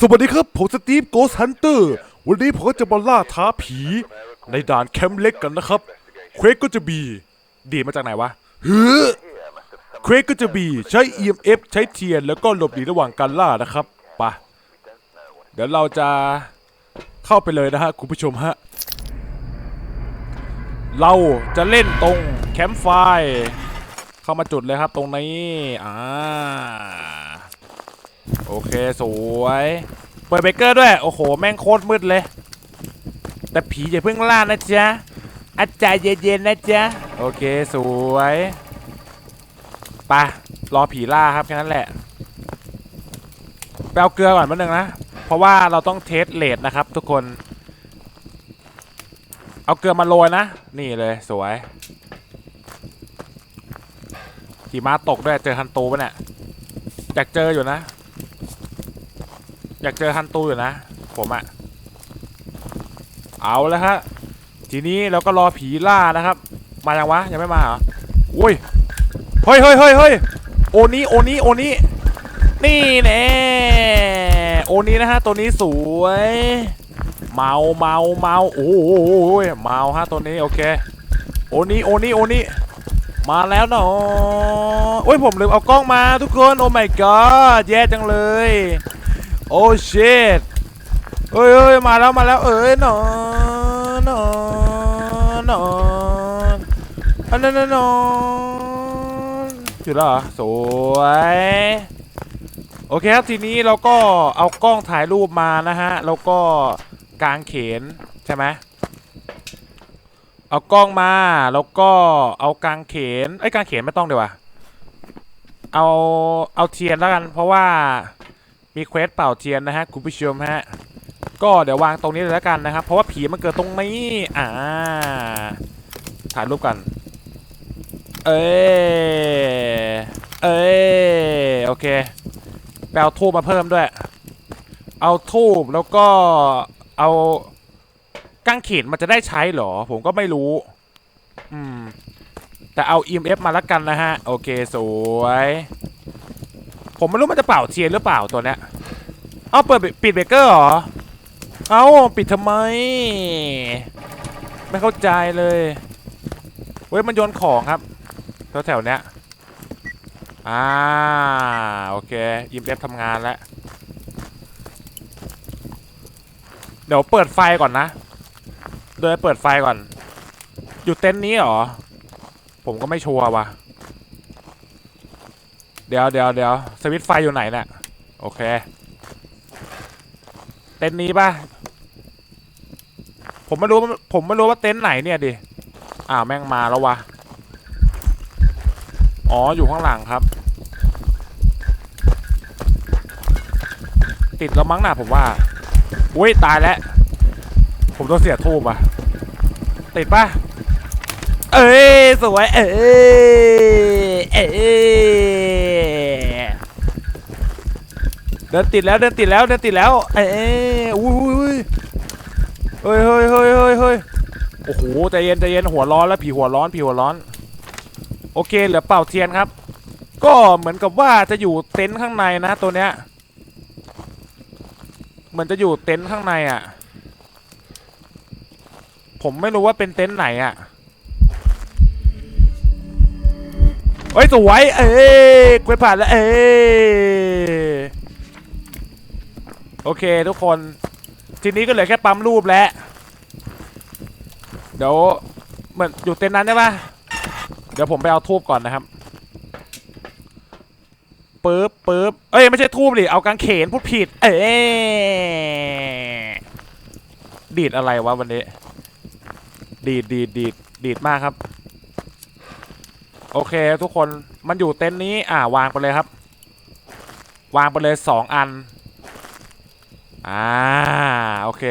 สวัสดีครับ ผมสตีฟโกสฮันเตอร์ วันนี้ผมก็จะมาล่าท้าผี ในด่านแคมป์เล็กกันนะครับ เควกก็จะบี ดีดมาจากไหนวะเฮ้อเควกก็จะบี ใช้ EMF ใช้เทียน แล้วก็หลบหนีระหว่างการล่านะครับไปะเดี๋ยวเราจะเข้าไปเลยนะฮะ คุณผู้ชมฮะ เราจะเล่นตรงแคมป์ไฟร์เข้ามาจุดเลยครับตรงนี้อ่าโอ เคสวยเปิดเบเกอร์ด้วย โอ้โห แม่งโคตรมืดเลย แต่ผีอย่าเพิ่งล่านะจ๊ะอาจารย์เย็นๆนะจ๊ะ โอเคสวยปะรอผีล่าครับแค่นั้นแหละไปเอาเกลือก่อนแป๊บนึงนะ เพราะว่าเราต้องเทสเลดนะครับ ทุกคน เอาเกลือมาโรยนะ นี่เลยสวยขี่ม้าตกด้วยเจอฮันตูปะเนี่ยอยากเจออยู่นะ อยากเจอฮันตูอยู่นะ ผมอะเอาแล้วฮะทีนี้เราก็รอผีล่านะครับ มายังวะยังไม่มาเหรออุ้ยเฮ้ยเฮ้ยเฮ้ยเฮ้ยโอนี้โอนี้โอนี้นี่แน่โอนี้นะฮะตัวนี้สวยเมาเมาเมาโอ้โหเมาฮะตัวนี้โอเคโอนี้โอนี้โอนี้มาแล้วเนาะโอ้ยผมลืมเอากล้องมาทุกคนโอ้ my god แย่จังเลย โอ้ shit เอ้ยเอ้ยมาแล้วมาแล้วเอ้ยนอนนอนนอนอันนั้นนอนอยู่แล้วเหรอสวย โอเคครับทีนี้เราก็เอากล้องถ่ายรูปมานะฮะ แล้วก็กางเขนใช่ไหมเอากล้องมาแล้วก็เอากางเขนไอ้ยกางเขนไม่ต้องเดี๋ยววะเอาเอาเทียนแล้วกันเพราะว่า มีเควสเป่าเทียนนะฮะคุณผู้ชมฮะก็เดี๋ยววางตรงนี้เลยแล้วกันนะครับ เพราะว่าผีมันเกิดตรงนี้อ่าถ่ายรูปกัน เอ้เอ้โอเคไปเอาทูบมาเพิ่มด้วย เอาทูบแล้วก็เอากางเขนมันจะได้ใช้หรอ ผมก็ไม่รู้ อืม แต่เอา EMF มาแล้วกันนะฮะ โอเค สวย ผมไม่รู้มันจะเป่าเทียนหรือเปล่าตัวเนี้ยเอาเปิดปิดเบรกเกอร์เหรอ เอาปิดทำไม ไม่เข้าใจเลย เว้ยมันโยนของครับแถวแถวเนี้ยอ่าโอเคยิมเอฟทำงานแล้ว เดี๋ยวเปิดไฟก่อนนะ โดยเปิดไฟก่อน อยู่เต็นท์นี้เหรอ ผมก็ไม่ชัวร์ว่ะ เดี๋ยวเดี๋ยวเดี๋ยวสวิตไฟอยู่ไหนเนี่ยโอเค เต็นท์นี้ป่ะ ผมไม่รู้ผมไม่รู้ว่าเต็นท์ไหนเนี่ยดิ อ้าวแม่งมาแล้ววะ อ๋ออยู่ข้างหลังครับ ติดแล้วมั้งน่ะผมว่า อุ้ยตายแล้ว ผมต้องเสียทูบอะ ติดป่ะ เอ้ยสวย เอ้ยเอ้ย เดินติดแล้วเดินติดแล้วเดินติดแล้วเอ้ยอุ้ยอุ้ยเฮ้ยเฮ้ยเฮ้ยเฮ้ยเฮ้ยโอ้โหใจเย็นใจเย็นหัวร้อนแล้วผีหัวร้อนผีหัวร้อน โอเคเหลือเป่าเทียนครับ ก็เหมือนกับว่าจะอยู่เต็นท์ข้างในนะตัวเนี้ยเหมือนจะอยู่เต็นท์ข้างในอะ ผมไม่รู้ว่าเป็นเต็นท์ไหนอะเฮ้ยสวยเอ้ยกวยผ่านแล้วเอ้ย โอเคทุกคน ทีนี้ก็เหลือแค่ปั๊มรูปแล้ว เดี๋ยวเหมือนอยู่เต็นท์นั้นใช่ปะเดี๋ยวผมไปเอาทูบก่อนนะครับปึ๊บปึ๊บเอ้ยไม่ใช่ทูบดิเอากางเขนพูดผิด เอ้ยดีดอะไรวะวันนี้ ดีดดีดดีดดีดมากครับ โอเคทุกคนมันอยู่เต็นท์นี้อ่าวางไปเลยครับ วางไปเลยสองอัน อ่าโอเค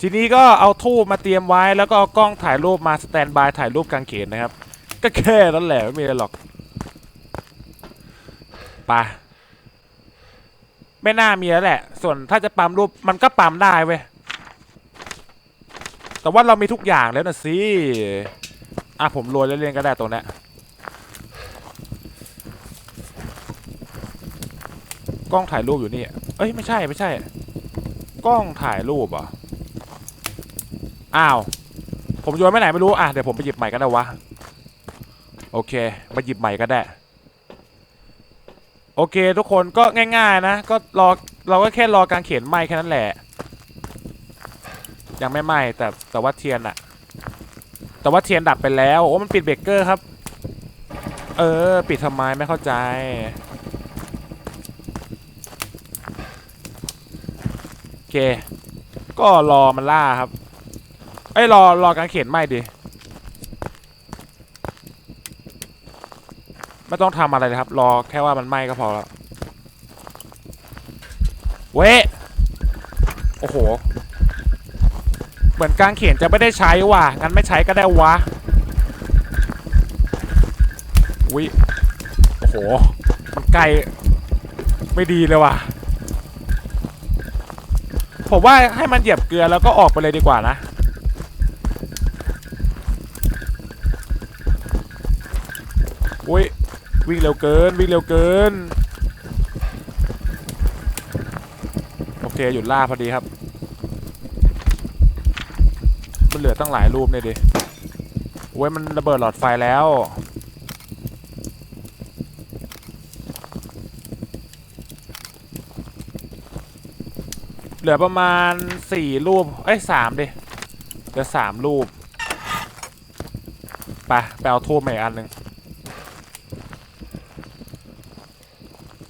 ทีนี้ก็เอาทูบมาเตรียมไว้แล้วก็เอากล้องถ่ายรูปมาสแตนบายถ่ายรูปกางเขนนะครับ ก็แค่นั้นแหละไม่มีอะไรหรอกไปไม่น่ามีแล้วแหละ ส่วนถ้าจะปั๊มรูปมันก็ปั๊มได้เว้ยแต่ว่าเรามีทุกอย่างแล้วนะสิอะผมโรยเล่นก็ได้ตรงนี้กล้องถ่ายรูปอยู่นี่ เอ้ยไม่ใช่ไม่ใช่ กล้องถ่ายรูปอะอ้าว ผมโยนไปไหนไม่รู้ อะ เดี๋ยวผมไปหยิบใหม่ก็ได้วะ โอเค มาหยิบใหม่ก็ได้ โอเค ทุกคนก็ง่าย ๆ นะ ก็รอ เราก็แค่รอการเขียนไหมแค่นั้นแหละ ยังไม่ไหมแต่แต่ว่าเทียนอะแต่ว่าเทียนดับไปแล้ว โอ้ มันปิดเบรกเกอร์ครับ เออ ปิดทำไมไม่เข้าใจ โอ เค ก็รอมันล่าครับเอ้รอรอการเขียนไหมดิไม่ต้องทำอะไรเลยครับ รอแค่ว่ามันไหม้ก็พอแล้ว เว้โอ้โห เหมือนกางเขนจะไม่ได้ใช้ว่ะ งั้นไม่ใช้ก็ได้วะวิโอ้โห มันไกล ไม่ดีเลยว่ะ ผมว่าให้มันเหยียบเกลือแล้วก็ออกไปเลยดีกว่านะ อุ้ยวิ่งเร็วเกินวิ่งเร็วเกิน โอเคหยุดล่าพอดีครับ มันเหลือตั้งหลายรูปเนี่ยดิโอ้ยมันระเบิดหลอดไฟแล้ว เหลือประมาณสี่รูป เอ้ยสามดิเหลือสามรูปไปไปเอาทูบมาอีกอันหนึ่ง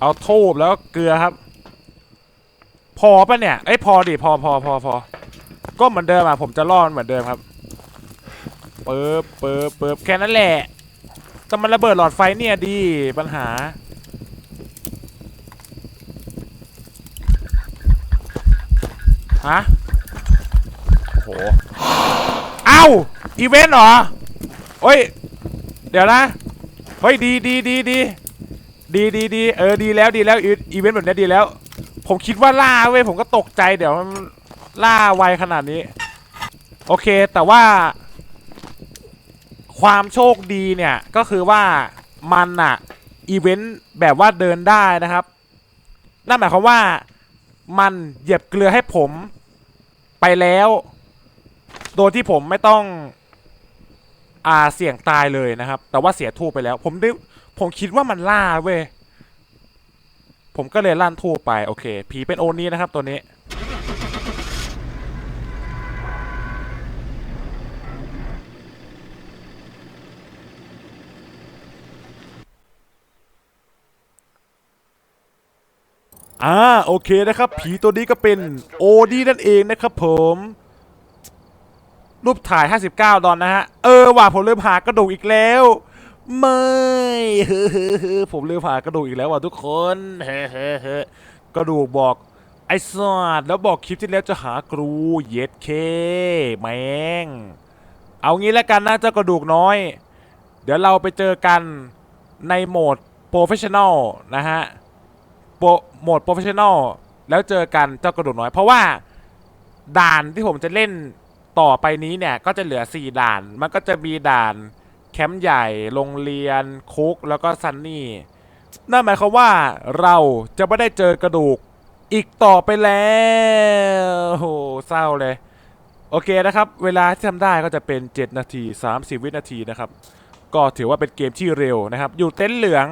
เอาทูบแล้วเกลือครับ พอปะเนี่ยเอ้ยพอดิพอพอพอพอก็เหมือนเดิมอะผมจะรอดเหมือนเดิมครับเปิบเปิบเปิบแค่นั้นแหละแต่มันระเบิดหลอดไฟเนี่ยดีปัญหา ฮะโอ้โหเอ้าอีเวนต์เหรอเฮ้ย เดี๋ยวนะ เฮ้ยดีดีดีดีดีดีดีเออดีแล้วดีแล้วอีเวนต์แบบนี้ดีแล้ว ผมคิดว่าล่าเว้ยผมก็ตกใจเดี๋ยวมันล่าไวขนาดนี้ โอเคแต่ว่า ความโชคดีเนี่ย ก็คือว่ามันอะอีเวนต์แบบว่าเดินได้นะครับ นั่นหมายความว่า มันเหยียบเกลือให้ผมไปแล้ว โดยที่ผมไม่ต้องอ่าเสี่ยงตายเลยนะครับ แต่ว่าเสียทูไปแล้ว ผมได้ผมคิดว่ามันล่าเว้ยผมก็เลยลั่นทูไปโอเค ผีเป็นโอนี้นะครับตัวนี้ อ่าโอเคนะครับ ผีตัวนี้ก็เป็นโอดีนั่นเองนะครับผมรูปถ่าย 59 ดอนนะฮะ เออว่ะผมลืมหากระดูกอีกแล้ว ไม่ผมลืมหากระดูกอีกแล้วว่ะทุกคนเฮ้เฮ้เฮ้กระดูกบอกไอ้สอดแล้วบอกคลิปที่แล้วจะหากรูเย็ดเคแมง เอางี้แล้วกันนะเจ้ากระดูกน้อย เดี๋ยวเราไปเจอกันในโหมดโปรเฟชชั่นอลนะฮะ โปรโหมดโปรเฟชชั่นอลแล้วเจอกันเจ้ากระดูกน้อย เพราะว่าด่านที่ผมจะเล่นต่อไปนี้เนี่ย ก็จะเหลือ 4 ด่าน มันก็จะมีด่านแคมป์ใหญ่ โรงเรียน คุก แล้วก็ซันนี่ นั่นหมายความว่าเราจะไม่ได้เจอกระดูกอีกต่อไปแล้วโอ้โหเศร้าเลย โอเคนะครับ เวลาที่ทำได้ก็จะเป็น 7 นาที 30 วินาทีนะครับ ก็ถือว่าเป็นเกมที่เร็วนะครับ อยู่เต็นท์เหลือง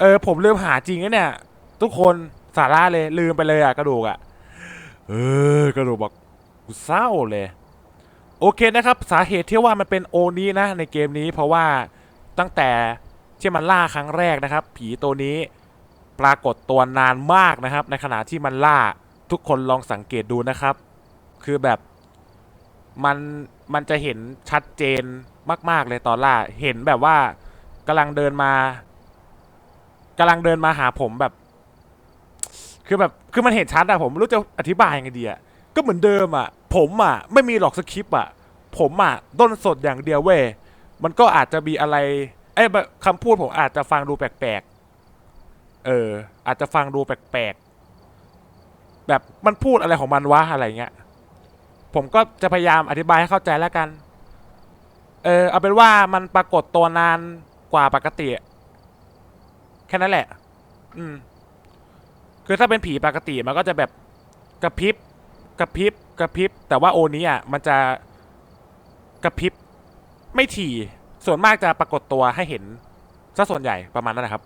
เออผมลืมหาจริงนะเนี่ย ทุกคนสาระเลยลืมไปเลยอะกระดูกอะเออกระดูกบอกกูเศร้าเลย โอเคนะครับ สาเหตุที่ว่ามันเป็นโอนี้นะ ในเกมนี้เพราะว่าตั้งแต่ที่มันล่าครั้งแรกนะครับ ผีตัวนี้ปรากฏตัวนานมากนะครับ ในขณะที่มันล่าทุกคนลองสังเกตดูนะครับ คือแบบมันมันจะเห็นชัดเจนมาก ๆ เลยตอนล่า เห็นแบบว่ากำลังเดินมา กำลังเดินมาหาผมแบบ คือแบบคือมันเห็นชัดอะผมไม่รู้จะอธิบายยังไงดีอะก็เหมือนเดิมอะผมอะไม่มีหรอกสคริปต์อะผมอะด้นสดอย่างเดียวเว้ยมันก็อาจจะมีอะไรเอ้ยแบบคำพูดผมอาจจะฟังดูแปลกๆเออ อาจจะฟังดูแปลกๆแบบมันพูดอะไรของมันวะอะไรเงี้ยผมก็จะพยายามอธิบายให้เข้าใจแล้วกัน เออเอาเป็นว่ามันปรากฏตัวนานกว่าปกติ แค่นั้นแหละ อืม คือถ้าเป็นผีปกติมันก็จะแบบกระพริบกระพริบกระพริบ แต่ว่าโอนี้อะมันจะกระพริบไม่ถี่ ส่วนมากจะปรากฏตัวให้เห็นซะส่วนใหญ่ประมาณนั้นนะครับ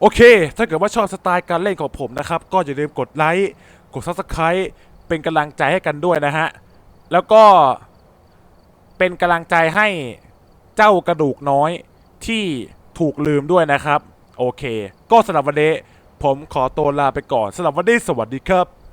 โอเค ถ้าเกิดว่าชอบสไตล์การเล่นของผมนะครับ ก็อย่าลืมกดไลค์กด subscribe เป็นกำลังใจให้กันด้วยนะฮะ แล้วก็เป็นกำลังใจให้เจ้ากระดูกน้อยที่ถูกลืมด้วยนะครับ โอเค ก็สำหรับวันนี้ผมขอตัวลาไปก่อนสำหรับวันนี้สวัสดีครับ